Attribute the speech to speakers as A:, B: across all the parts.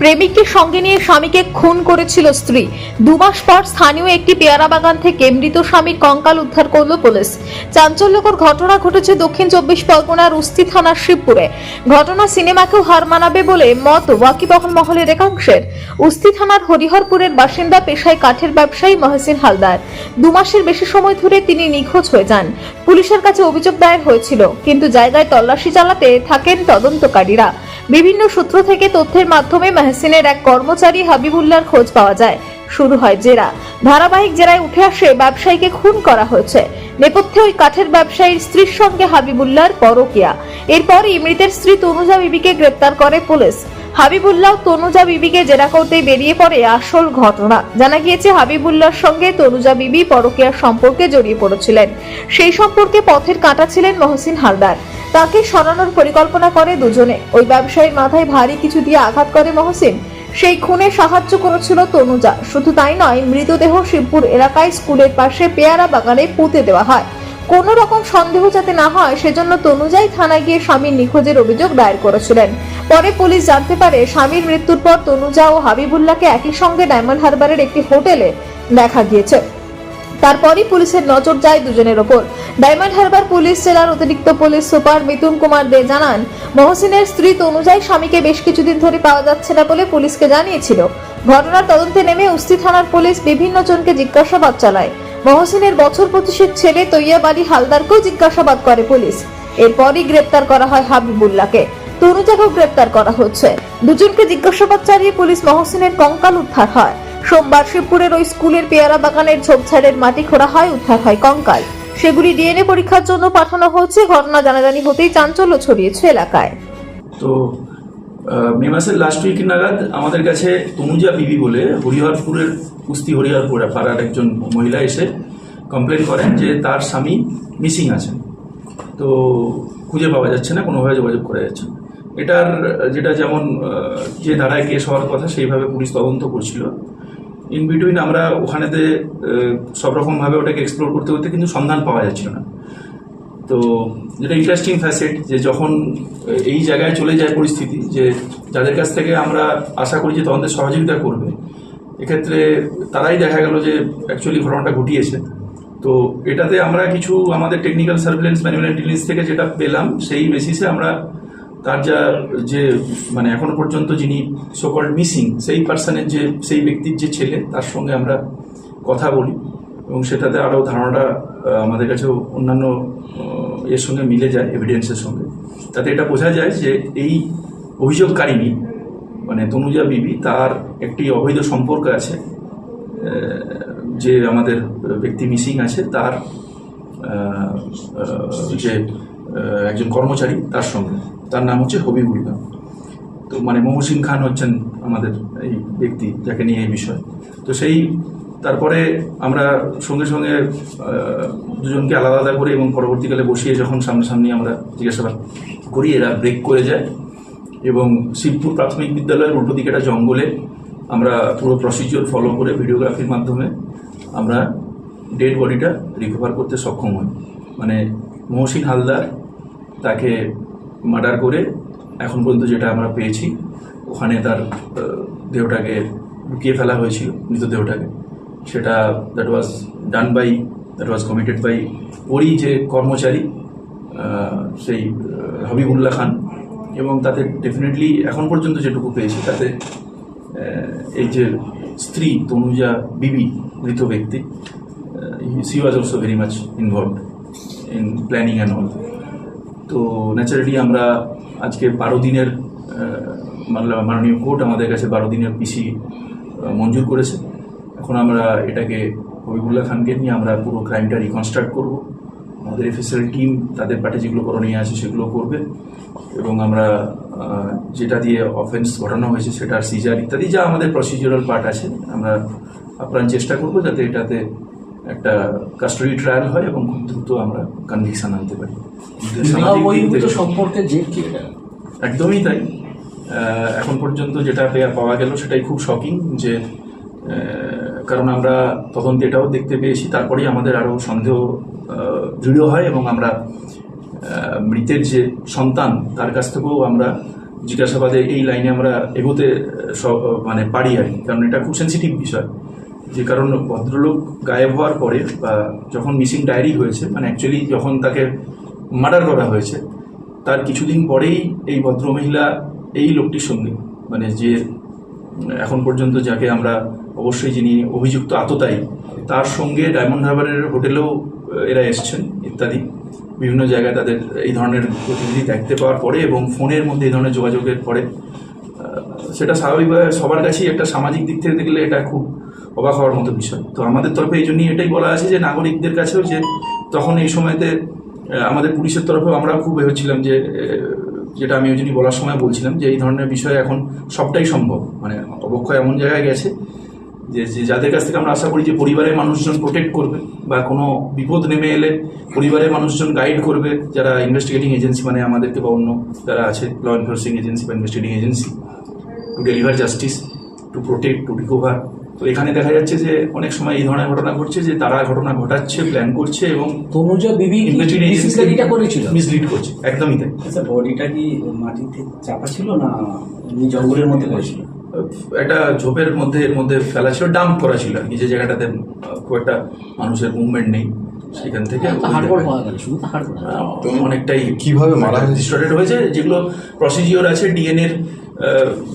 A: প্রেমিককে সঙ্গে নিয়ে স্বামীকে খুন করেছিল স্ত্রী। দু মাস পর স্থানীয় একটি পেয়ারা বাগান থেকে মৃত স্বামীর কঙ্কাল উদ্ধার করল পুলিশ। চাঞ্চল্যকর ঘটনা ঘটেছে দক্ষিণ চব্বিশ পরগনার উস্তি থানার শিবপুরে। ঘটনা সিনেমাকেও হার মানাবে বলে মত ওয়াকিবহল মহলের একাংশের। উস্তি থানার হরিহরপুরের বাসিন্দা পেশায় কাঠের ব্যবসায়ী মহসিন হালদার। দু মাসের বেশি সময় ধরে তিনি নিখোঁজ হয়ে যান। পুলিশের কাছে অভিযোগ দায়ের হয়েছিল, কিন্তু জায়গায় তল্লাশি চালাতে থাকেন তদন্তকারীরা। বিভিন্ন সূত্র থেকে তথ্যের মাধ্যমে মেহসিনের এক কর্মচারী হাবিবুল্লাহর খোঁজ পাওয়া যায়। শুরু হয় জেরা। ধারাবাহিক জেরায় উঠে আসে ব্যবসায়ীকে খুন করা হয়েছে। নেপথ্যে ওই কাঠের ব্যবসায়ীর স্ত্রীর সঙ্গে হাবিবুল্লাহর পরকিয়া। এরপরই মৃতের স্ত্রী তনুজা বিবিকে গ্রেপ্তার করে পুলিশ। হাবিবুল্লাহ তনুজা বিবিকে জেরা করতে বেরিয়ে পড়ে আসল ঘটনা। জানা গিয়েছে, হাবিবুল্লাহর সঙ্গে তনুজা বিবি পরকীয়ার সম্পর্কে জড়িয়ে পড়েছিলেন। সেই সম্পর্কে পথের কাঁটা ছিলেন মহসিন হালদার। তাকে সরানোর পরিকল্পনা করে দুজনে। ওই ব্যবসায়ীর মাথায় ভারী কিছু দিয়ে আঘাত করে মহসিন। সেই খুনে সাহায্য করেছিল তনুজা। শুধু তাই নয়, মৃতদেহ শিবপুর এলাকায় স্কুলের পাশে পেয়ারা বাগানে পুঁতে দেওয়া হয়। কোনো রকম সন্দেহ যাতে না হয়, সেজন্য তনুজাই থানায় গিয়ে স্বামীর নিখোঁজের অভিযোগ দায়ের করেছিলেন। পরে পুলিশ জানতে পারে, স্বামীর মৃত্যুর পর তনুজা ও হাবিবুল্লাহকে একই সঙ্গে ডায়মন্ড হারবারের একটি হোটেলে দেখা গিয়েছে। তারপরই পুলিশের নজর যায় দুজনের ওপর। ডায়মন্ড হারবার পুলিশ জেলার অতিরিক্ত পুলিশ সুপার মিতুন কুমার দে জানান, মহসিনের স্ত্রী তনুজাই স্বামীকে বেশ কিছুদিন ধরে পাওয়া যাচ্ছে না বলে পুলিশকে জানিয়েছিল। ঘটনার তদন্তে নেমে উস্তি থানার পুলিশ বিভিন্ন জনকে জিজ্ঞাসাবাদ চালায়। মহসিনের বছর পঁচিশের ছেলে তৈয়াবাড়ি হালদারকেও জিজ্ঞাসাবাদ করে পুলিশ। এরপরই গ্রেপ্তার করা হয় হাবিবুল্লাহকে। তনুজাকেও গ্রেপ্তার করা হচ্ছে। দুজনকে জিজ্ঞাসাবাদ চালিয়ে পুলিশ মহসিনের কঙ্কাল উদ্ধার হয়। সোমবার শিবপুরের ওই স্কুলের পেয়ারা বাগানের ঝোপঝাড়ের মাটি খোঁড়া হয়, উদ্ধার হয় কঙ্কাল। সেগুলি ডিএনএ পরীক্ষার জন্য পাঠানো হচ্ছে ঘটনা জানাজানি হতেই চাঞ্চল্য ছড়িয়েছে এলাকায়।
B: তো মে মাসের লাস্ট উইক নাগাদ আমাদের কাছে তনুজা বিবি বলে হরিহরপুরের, কুস্তি হরিহরপুর পাড়ার একজন মহিলা এসে কমপ্লেন করেন যে তার স্বামী মিসিং আছেন। তো, খুঁজে পাওয়া যাচ্ছে না, কোনোভাবে যোগাযোগ করা যাচ্ছে না। এটার, যেটা যেমন যে ধারায় কেস হওয়ার কথা, সেইভাবে পুলিশ তদন্ত করছিল। ইন বিটুইন আমরা ওখানেতে সব রকমভাবে ওটাকে এক্সপ্লোর করতে করতে কিন্তু সন্ধান পাওয়া যাচ্ছিল না। তো যেটা ইন্টারেস্টিং ফ্যাসেট যে যখন এই জায়গায় চলে যায় পরিস্থিতি যে যাদের কাছ থেকে আমরা আশা করি যে তদন্তের সহযোগিতা করবে, এক্ষেত্রে তারাই দেখা গেল যে অ্যাকচুয়ালি ঘটনাটা ঘটিয়েছে। তো এটাতে আমরা কিছু আমাদের টেকনিক্যাল সার্ভিলেন্স ম্যানুয়াল ইন্টেলিজেন্স থেকে যেটা পেলাম, সেই বেসিসে আমরা তার যা যে মানে এখনও পর্যন্ত যিনি সকল মিসিং সেই পার্সনের যে, সেই ব্যক্তির যে ছেলে, তার সঙ্গে আমরা কথা বলি এবং সেটাতে আরও ধারণাটা আমাদের কাছে অন্যান্য এর সঙ্গে মিলে যায় এভিডেন্সের সঙ্গে। তাতে এটা বোঝা যায় যে এই অভিযোগকারিনী মানে তনুজা বিবি, তার একটি অবৈধ সম্পর্ক আছে যে আমাদের ব্যক্তি মিসিং আছে, তার যে একজন কর্মচারী তার সঙ্গে। তার নাম হচ্ছে হবিবুল্লাহ তো মানে মহসিন খান হচ্ছেন আমাদের এই ব্যক্তি যাকে নিয়ে এই বিষয়। তো সেই তারপরে আমরা সঙ্গে সঙ্গে দুজনকে আলাদা আলাদা করে এবং পরবর্তীকালে বসিয়ে যখন সামনাসামনি আমরা জিজ্ঞাসাবাদ করি, এরা ব্রেক করে যায় এবং শিবপুর প্রাথমিক বিদ্যালয়ের উল্টো দিকে একটা জঙ্গলে আমরা পুরো প্রসিজিওর ফলো করে ভিডিওগ্রাফির মাধ্যমে আমরা ডেড বডিটা রিকভার করতে সক্ষম হই। মানে মহসিন হালদার তাকে মার্ডার করে এখন পর্যন্ত যেটা আমরা পেয়েছি, ওখানে তার দেহটাকে লুকিয়ে ফেলা হয়েছিল মৃতদেহটাকে সেটা that was done by that was committed by ওরই যে কর্মচারী সেই হাবিবুল্লাহ খান। এবং তাতে ডেফিনেটলি এখন পর্যন্ত যেটুকু পেয়েছি, তাতে এই যে স্ত্রী তনুজা বিবি, মৃত ব্যক্তি she was also very much involved in planning and all তো ন্যাচারালি আমরা আজকে বারো দিনের মাননীয় কোর্ট আমাদের কাছে বারো দিনের পিসি মঞ্জুর করেছে। এখন আমরা এটাকে হবিবুল্লাহ খানকে নিয়ে আমরা পুরো ক্রাইমটা রিকনস্ট্রাক্ট করব। আমাদের এফএসএল টিম তাদের পাটে যেগুলো করণীয় আছে সেগুলো করবে এবং আমরা যেটা দিয়ে অফেন্স ঘটানো হয়েছে সেটার সিজার ইত্যাদি, যা আমাদের প্রসিডিউরাল পার্ট আছে, আমরা আপ্রাণ চেষ্টা করব যাতে এটাতে একটা কাস্টডি ট্রায়াল হয় এবং খুব দ্রুত আমরা কনভিকশন আনতে পারি।
C: সম্পর্কে যে
B: একদমই তাই। এখন পর্যন্ত যেটা পাওয়া গেল সেটাই খুব শকিং যে কারণ আমরা তদন্তে এটাও দেখতে পেয়েছি তারপরেই আমাদের আরও সন্দেহ দৃঢ় হয় এবং আমরা মৃতের যে সন্তান তার কাছ থেকেও আমরা জিজ্ঞাসাবাদে এই লাইনে আমরা এগোতে মানে পারি আর কি। কারণ এটা খুব সেন্সিটিভ বিষয়। যে কারণ ভদ্রলোক গায়েব হওয়ার পরে বা যখন মিসিং ডায়েরি হয়েছে মানে অ্যাকচুয়ালি যখন তাকে মার্ডার করা হয়েছে, তার কিছুদিন পরেই এই ভদ্রমহিলা এই লোকটির সঙ্গে মানে যে এখন পর্যন্ত যাকে আমরা অবশ্যই যিনি অভিযুক্ত আততায়ী, তার সঙ্গে ডায়মন্ড হারবারের হোটেলেও এরা এসছেন ইত্যাদি। বিভিন্ন জায়গায় তাদের এই ধরনের প্রতিনিধি দেখতে পাওয়ার পরে এবং ফোনের মধ্যে এই ধরনের যোগাযোগের পরে সেটা স্বাভাবিকভাবে সবার কাছেই একটা সামাজিক দিক থেকে দেখলে এটা খুব অবাক হওয়ার মতো বিষয়। তো আমাদের তরফে এই জন্যই এটাই বলা আছে যে নাগরিকদের কাছেও যে তখন এই সময়তে আমাদের পুলিশের তরফেও আমরা খুব ভেবেছিলাম যে যেটা আমি ওই জন্যই বলার সময় বলছিলাম যে এই ধরনের বিষয় এখন সবটাই সম্ভব। মানে অবক্ষয় এমন জায়গায় গেছে যে যে যাদের কাছ থেকে আমরা আশা করি যে পরিবারের মানুষজন প্রোটেক্ট করবে বা কোনো বিপদ নেমে এলে পরিবারের মানুষজন গাইড করবে, যারা ইনভেস্টিগেটিং এজেন্সি মানে আমাদেরকে বা অন্য যারা আছে ল এনফোর্সিং এজেন্সি বা investigating agency to deliver justice to protect to recover তো এখানে দেখা যাচ্ছে যে অনেক সময় এই ধরনের ঘটনা ঘটছে যে তারা ঘটনা ঘটাচ্ছে প্ল্যান করছে এবং
C: তনুজা বিবি করেছিল?
B: মিসলিড করছে। একদমই তাই।
D: আচ্ছা বডিটা কি মাটিতে চাপা ছিল না জঙ্গলের মধ্যে পড়েছিল
B: একটা ঝোপের মধ্যে এর মধ্যে ফেলা ছিল ডাম্প করা ছিল। আর কি যে জায়গাটাতে খুব একটা মানুষের মুভমেন্ট নেই সেখান থেকে।
C: হাড়গোড়
B: আহ, অনেকটাই
E: কীভাবে মারা হয়েছে?
B: হয়েছে। যেগুলো প্রসিজিওর আছে ডিএনএর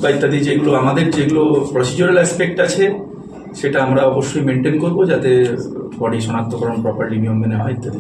B: বা ইত্যাদি যেগুলো আমাদের যেগুলো প্রসিজিওরাল অ্যাসপেক্ট আছে সেটা আমরা অবশ্যই মেনটেন করব যাতে বডি শনাক্তকরণ প্রপারলি নিয়ম মেনে হয় ইত্যাদি।